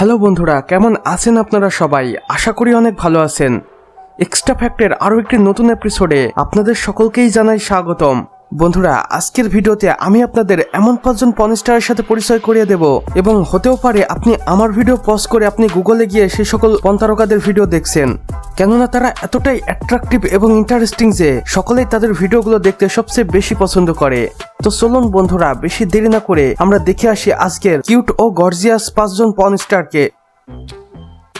Hello বন্ধুরা, কেমন আছেন আপনারা সবাই? আশা করি অনেক ভালো আছেন। এক্সট্রা ফ্যাক্টের আরও একটি নতুন এপিসোডে আপনাদের সকলকেই জানাই স্বাগতম। বন্ধুরা, আজকের ভিডিওতে আমি আপনাদের এমন পাঁচজন পনস্টারের সাথে পরিচয় করিয়ে দেব এবং হতেও পারে আপনি আমার ভিডিও পজ করে আপনি গুগলে গিয়ে সেই সকল পন্তারকাদের ভিডিও দেখছেন। কেননা তারা এতটাই অ্যাট্রাকটিভ এবং ইন্টারেস্টিং যে সকলেই তাদের ভিডিওগুলো দেখতে সবচেয়ে বেশি পছন্দ করে। তো চলুন বন্ধুরা, বেশি দেরি না করে আমরা দেখে আসি আজকের কিউট ও গর্জিয়াস পাঁচজন পনস্টারকে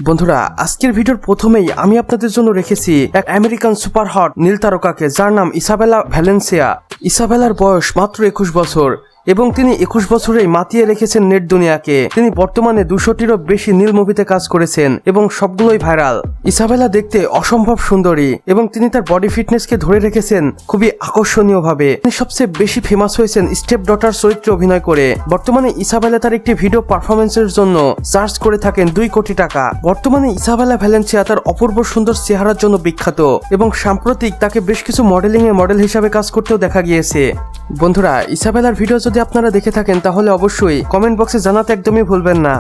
বন্ধুরা, আজকের ভিডিওর প্রথমেই আমি আপনাদের জন্য রেখেছি এক আমেরিকান সুপার হট নীল তারকাকে, যার নাম ইসাবেলা ভ্যালেন্সিয়া। ইসাবেলার বয়স মাত্র একুশ বছর। এবং তিনি একুশ বছরেই মাতিয়ে রেখেছেন নেট দুনিয়াকে। তিনি বর্তমানে দুশোটিরও বেশি নীল মুভিতে কাজ করেছেন এবং সবগুলোই ভাইরাল। ইসাবেলা দেখতে অসম্ভব সুন্দরী এবং তিনি তার বডি ফিটনেসকে ধরে রেখেছেন খুবই আকর্ষণীয় ভাবে তিনি সবচেয়ে বেশি ফেমাস হয়েছেন স্টেপ ডটার চরিত্রে অভিনয় করে। বর্তমানে ইসাবেলা তার একটি ভিডিও পারফরমেন্সের জন্য চার্জ করে থাকেন দুই কোটি টাকা। বর্তমানে ইসাবেলা ভ্যালেন্সিয়া তার অপূর্ব সুন্দর চেহারার জন্য বিখ্যাত এবং সাম্প্রতিক তাকে বেশ কিছু মডেলিং এ মডেল হিসাবে কাজ করতেও দেখা গিয়েছে। বন্ধুরা, ইসাবেলার ভিডিও যদি আপনারা দেখে থাকেন, তাহলে অবশ্যই কমেন্ট বক্সে জানাতে একদমই ভুলবেন না।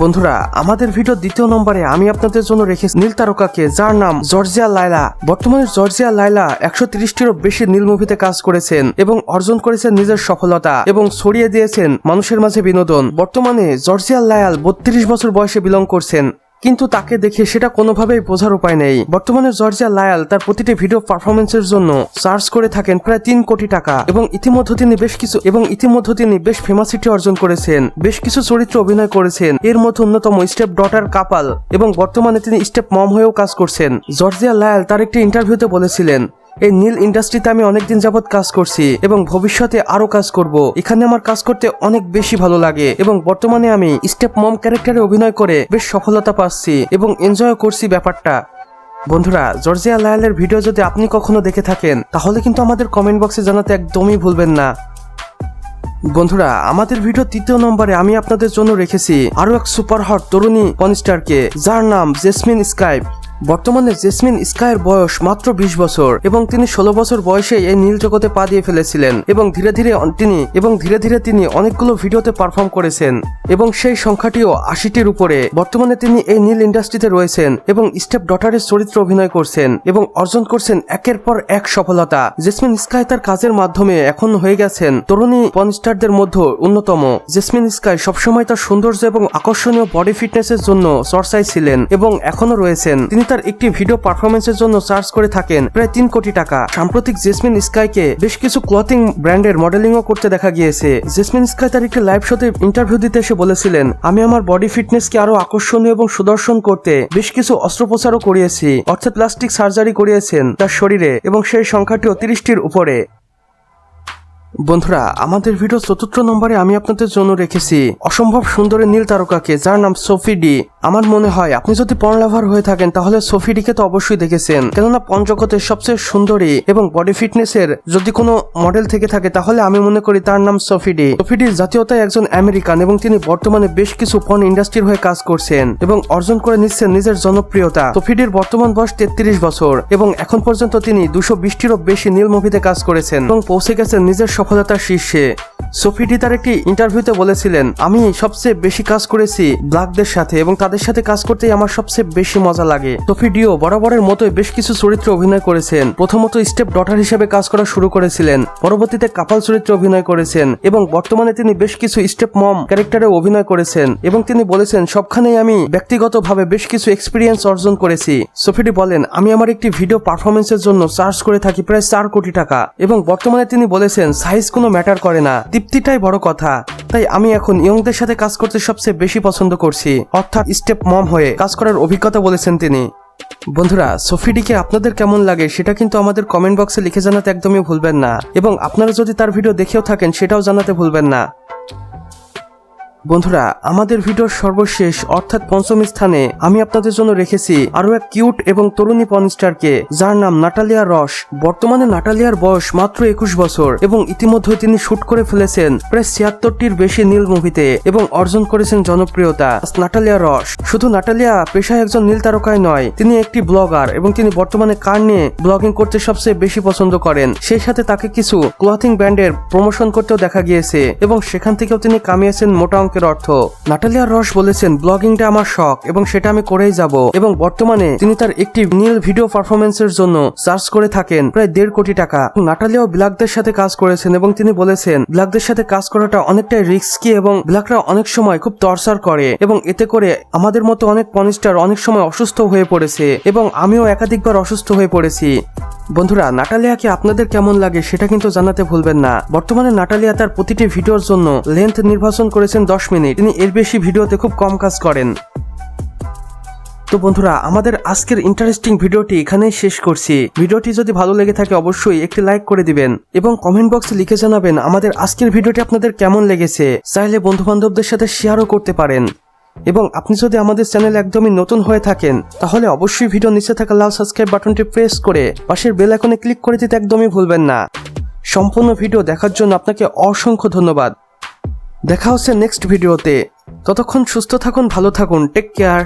বন্ধুরা, আমাদের ভিডিও দ্বিতীয় নম্বরে আমি আপনাদের জন্য রেখেছি নীল তারকাকে, যার নাম জর্জিয়া লাইলা বর্তমানে জর্জিয়া লাইলা একশো তিরিশটিরও বেশি নীল মুভিতে কাজ করেছেন এবং অর্জন করেছেন নিজের সফলতা এবং ছড়িয়ে দিয়েছেন মানুষের মাঝে বিনোদন। বর্তমানে জর্জিয়া লায়াল বত্রিশ বছর বয়সে বিলং করছেন। কিন্তু তাকে দেখে সেটা কোনোভাবেই বোঝার উপায় নেই। বর্তমানে জর্জিয়া লায়াল তার প্রতিটি ভিডিও পারফরমেন্সের জন্য চার্জ করে থাকেন প্রায় তিন কোটি টাকা এবং ইতিমধ্যে তিনি বেশ কিছু এবং ইতিমধ্যে তিনি বেশ ফেমাসিটি অর্জন করেছেন। বেশ কিছু চরিত্র অভিনয় করেছেন। এর মধ্যে অন্যতম স্টেপ ডটার কাপাল এবং বর্তমানে তিনি স্টেপ মম হয়েও কাজ করছেন। জর্জিয়া লায়াল তার একটি ইন্টারভিউতে বলেছিলেন এই নীল ইন্ডাস্ট্রিতে আমি অনেকদিন যাবৎ কাজ করছি এবং ভবিষ্যতে আরও কাজ করব। এখানে আমার কাজ করতে অনেক বেশি ভালো লাগে এবং বর্তমানে আমি স্টেপ মম ক্যারেক্টারে অভিনয় করে বেশ সফলতা পাচ্ছি এবং এনজয় করছি ব্যাপারটা। বন্ধুরা, জর্জিয়া লায়ালের ভিডিও যদি আপনি কখনো দেখে থাকেন, তাহলে কিন্তু আমাদের কমেন্ট বক্সে জানাতে একদমই ভুলবেন না। বন্ধুরা, আমাদের ভিডিও তৃতীয় নম্বরে আমি আপনাদের জন্য রেখেছি আরও এক সুপার হট তরুণী কনস্টারকে, যার নাম জেসমিন স্কাইপ। বর্তমানে জেসমিন স্কাইয়ের বয়স মাত্র বিশ বছর এবং তিনি ষোলো বছর বয়সে এই নীল জগতে পা দিয়ে ফেলেছিলেন এবং ধীরে ধীরে তিনি এবং ধীরে ধীরে তিনি অনেকগুলো ভিডিওতে পারফর্ম করেছেন এবং সেই সংখ্যাটিও আশিটির উপরে। বর্তমানে তিনি এই নীল ইন্ডাস্ট্রিতে রয়েছেন এবং স্টেপ ডটারের চরিত্র অভিনয় করছেন এবং অর্জন করছেন একের পর এক সফলতা। জেসমিন স্কাই তার কাজের মাধ্যমে এখন হয়ে গেছেন তরুণী পনস্টারদের মধ্যে অন্যতম। জেসমিন স্কাই সবসময় তার সৌন্দর্য এবং আকর্ষণীয় বডি ফিটনেসের জন্য চর্চায় ছিলেন এবং এখনও রয়েছেন। তিনি তার একটি ভিডিও পারফরমেন্সের জন্য চার্জ করে থাকেন প্রায় তিন কোটি টাকা। সাম্প্রতিক জেসমিন স্কাইকে বেশ কিছু ক্লথিং ব্র্যান্ডের মডেলিংও করতে দেখা গিয়েছে। জেসমিন স্কাই তার একটি লাইভ শোতে ইন্টারভিউ দিতে এসে বলেছিলেন, আমি আমার বডি ফিটনেসকে আরও আকর্ষণীয় এবং সুদর্শন করতে বেশ কিছু অস্ত্রোপচারও করিয়েছি, অর্থাৎ প্লাস্টিক সার্জারি করিয়েছেন তার শরীরে এবং সেই সংখ্যাটিও তিরিশটির উপরে। বন্ধুরা, আমাদের ভিডিও চতুর্থ নম্বরে আমি আপনাদের জন্য রেখেছি অসম্ভব সুন্দরী নীল তারকাকে, যার নাম সোফি ডি আমার মনে হয়, আপনি যদি পর্ন লাভার হয়ে থাকেন, তাহলে সোফি ডিকে তো অবশ্যই দেখেছেন। কেননা পঞ্চগতের সবচেয়ে সুন্দরী এবং বডি ফিটনেসের যদি কোনো মডেল থেকে থাকে, তাহলে আমি মনে করি তার নাম সোফি ডি সোফি ডির জাতীয়তায় একজন আমেরিকান এবং তিনি বর্তমানে বেশ কিছু পর্ন ইন্ডাস্ট্রির হয়ে কাজ করছেন এবং অর্জন করে নিচ্ছেন নিজের জনপ্রিয়তা। সোফিডির বর্তমান বয়স তেত্রিশ বছর এবং এখন পর্যন্ত তিনি দুশো বিশটিরও বেশি নীল মুভিতে কাজ করেছেন এবং পৌঁছে গেছেন নিজের সফলতার শীর্ষে। সোফিডি তার একটি ইন্টারভিউতে বলেছিলেন, আমি সবচেয়ে বেশি কাজ করেছি ব্ল্যাকদের সাথে এবং তাদের সাথে কাজ করতেই আমার সবচেয়ে বেশি মজা লাগে। সোফিডিও বরাবরের মতোই বেশ কিছু চরিত্রে অভিনয় করেছেন। প্রথমত স্টেপ ডটার হিসেবে কাজ করা শুরু করেছিলেন, পরবর্তীতে কাপাল চরিত্রে অভিনয় করেছেন এবং বর্তমানে তিনি বেশ কিছু স্টেপ মম ক্যারেক্টারে অভিনয় করেছেন এবং তিনি বলেছেন, সবখানেই আমি ব্যক্তিগতভাবে বেশ কিছু এক্সপিরিয়েন্স অর্জন করেছি। সোফিডি বলেন, আমি আমার একটি ভিডিও পারফরমেন্সের জন্য চার্জ করে থাকি প্রায় চার কোটি টাকা এবং বর্তমানে তিনি বলেছেন সাইজ কোনো ম্যাটার করে না। তৃপ্তিটাই বড় কথা। তাই আমি এখন ইয়ংদের সাথে কাজ করতে সবচেয়ে বেশি পছন্দ করছি। অর্থাৎ স্টেপ মম হয়ে কাজ করার অভিজ্ঞতা বলেছেন তিনি। বন্ধুরা, সোফিডিকে আপনাদের কেমন লাগে সেটা কিন্তু আমাদের কমেন্ট বক্সে লিখে জানাতে একদমই ভুলবেন না। এবং আপনারা যদি তার ভিডিও দেখেও থাকেন, সেটাও জানাতে ভুলবেন না। বন্ধুরা, আমাদের ভিডিওর সর্বশেষ, অর্থাৎ পঞ্চম স্থানে আমি আপনাদের জন্য রেখেছি আরও এক কিউট এবং তরুণী পনস্টারকে, যার নাম নাটালিয়া রস। বর্তমানে নাটালিয়ার বয়স মাত্র একুশ বছর এবং ইতিমধ্যে তিনি শুট করে ফেলেছেন প্রায় ছিয়াত্তরটির বেশি নীল মুভিতে এবং অর্জন করেছেন জনপ্রিয়তা নাটালিয়া রস। শুধু নাটালিয়া পেশায় একজন নীল তারকায় নয়, তিনি একটি ব্লগার এবং তিনি বর্তমানে কার নিয়ে ব্লগিং করতে সবচেয়ে বেশি পছন্দ করেন। সেই সাথে তাকে কিছু ক্লথিং ব্র্যান্ডের প্রমোশন করতেও দেখা গিয়েছে এবং সেখান থেকেও তিনি কামিয়েছেন মোটা অঙ্কের অর্থ। নাটালিয়া রস বলেছেন, ব্লগিংটা আমার শখ এবং সেটা আমি করেই যাব। এবং বর্তমানে তিনি তার একটি নীল ভিডিও পারফরমেন্সের জন্য চার্জ করে থাকেন প্রায় দেড় কোটি টাকা। নাটালিয়াও ব্ল্যাকদের সাথে কাজ করেছেন এবং তিনি বলেছেন ব্ল্যাকদের সাথে কাজ করাটা অনেকটাই রিস্কি এবং ব্ল্যাকরা অনেক সময় খুব টর্চার করে এবং এতে করে আমাদের মতো অনেক পনিস্টার অনেক সময় অসুস্থ হয়ে পড়েছে এবং আমিও একাধিকবার অসুস্থ হয়ে পড়েছি। বন্ধুরা নাটালিয়াকে আপনাদের কেমন লাগে সেটা কিন্তু জানাতে ভুলবেন না। বর্তমানে নাটালিয়া তার প্রতিটি ভিডিওর জন্য লেন্থ নির্বাচন করেছেন দশ মিনিট। তিনি এর বেশি ভিডিওতে খুব কম কাজ করেন। তো বন্ধুরা, আমাদের আজকের ইন্টারেস্টিং ভিডিওটি এখানেই শেষ করছি। ভিডিওটি যদি ভালো লেগে থাকে, অবশ্যই একটি লাইক করে দিবেন এবং কমেন্ট বক্সে লিখে জানাবেন আমাদের আজকের ভিডিওটি আপনাদের কেমন লেগেছে। চাইলে বন্ধু বান্ধবদের সাথে শেয়ারও করতে পারেন। এবং আপনি যদি আমাদের চ্যানেল একদমই নতুন হয়ে থাকেন, তাহলে অবশ্যই ভিডিও নিচে থাকা লাল সাবস্ক্রাইব বাটনটি প্রেস করে পাশের বেল আইকনে ক্লিক করে দিতে একদমই ভুলবেন না। সম্পূর্ণ ভিডিও দেখার জন্য আপনাকে অসংখ্য ধন্যবাদ। দেখা হচ্ছে নেক্সট ভিডিওতে ততক্ষণ সুস্থ থাকুন ভালো থাকুন টেক কেয়ার